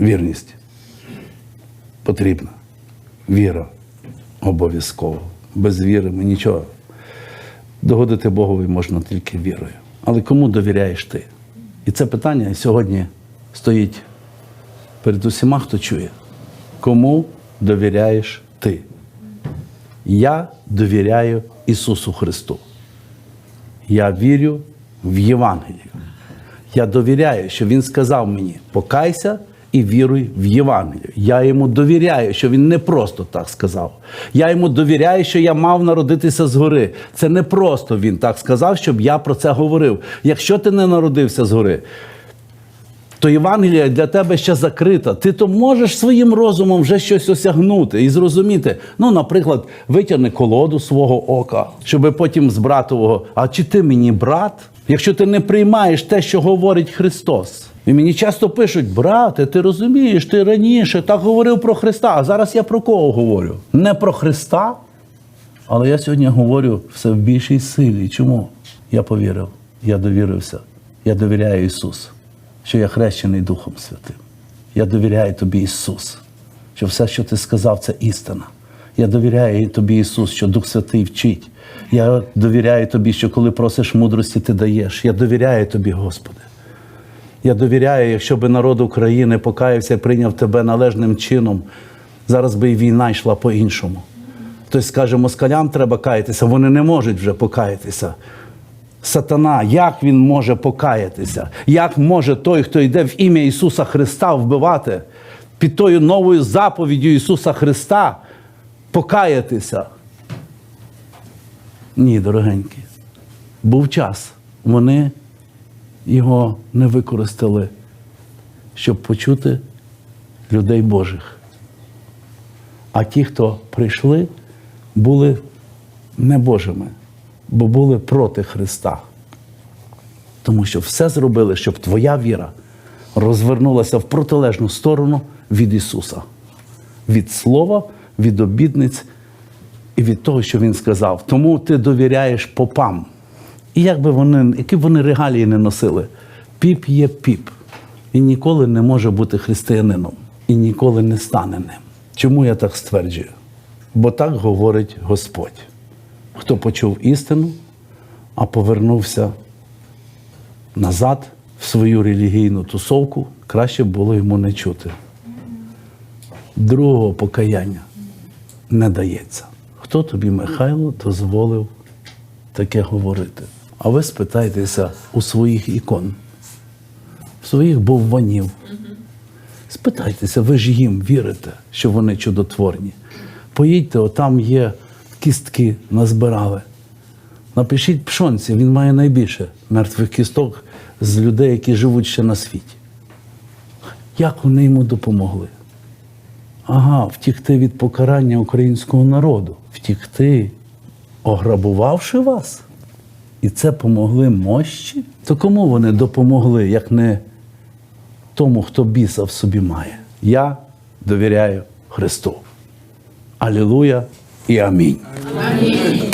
Вірність потрібна. Віра обов'язково. Без віри ми нічого. Догодити Богові можна тільки вірою. Але кому довіряєш ти? І це питання сьогодні стоїть перед усіма, хто чує. Кому довіряєш ти? Я довіряю Ісусу Христу. Я вірю в Євангелію. Я довіряю, що Він сказав мені: покайся і віруй в Євангелію. Я йому довіряю, що він не просто так сказав. Я йому довіряю, що я мав народитися згори. Це не просто він так сказав, щоб я про це говорив. Якщо ти не народився згори, то Євангелія для тебе ще закрита. Ти то можеш своїм розумом вже щось осягнути і зрозуміти. Ну, наприклад, витягни колоду свого ока, щоб потім з братового, а чи ти мені брат? Якщо ти не приймаєш те, що говорить Христос. І мені часто пишуть, брате, ти розумієш, ти раніше так говорив про Христа, а зараз я про кого говорю? Не про Христа, але я сьогодні говорю все в більшій силі. Чому? Я повірив, я довірився, я довіряю Ісусу, що я хрещений Духом Святим. Я довіряю тобі, Ісус, що все, що ти сказав, це істина. Я довіряю тобі, Ісус, що Дух Святий вчить. Я довіряю тобі, що коли просиш мудрості, ти даєш. Я довіряю тобі, Господи. Я довіряю, якщо би народ України покаявся і прийняв тебе належним чином, зараз би і війна йшла по-іншому. Хтось скаже, москалям треба каятися, вони не можуть вже покаятися. Сатана, як він може покаятися? Як може той, хто йде в ім'я Ісуса Христа вбивати, під тою новою заповіддю Ісуса Христа покаятися? Ні, дорогенькі. Був час. Вони його не використали, щоб почути людей Божих. А ті, хто прийшли, були не Божими, бо були проти Христа. Тому що все зробили, щоб твоя віра розвернулася в протилежну сторону від Ісуса, від Слова, від обідниць і від того, що Він сказав. Тому ти довіряєш попам. І як би вони, які б вони регалії не носили, піп є піп. Він ніколи не може бути християнином і ніколи не стане ним. Чому я так стверджую? Бо так говорить Господь. Хто почув істину, а повернувся назад в свою релігійну тусовку, краще було йому не чути. Другого покаяння не дається. Хто тобі, Михайло, дозволив таке говорити? А ви спитайтеся у своїх ікон, у своїх бовванів. Спитайтеся, ви ж їм вірите, що вони чудотворні. Поїдьте, отам є кістки, назбирали. Напишіть пшонці, він має найбільше мертвих кісток з людей, які живуть ще на світі. Як вони йому допомогли? Ага, втікти від покарання українського народу, втікти, ограбувавши вас. І це помогли мощі? То кому вони допомогли, як не тому, хто біса в собі має? Я довіряю Христу. Алілуя і амінь. Амінь.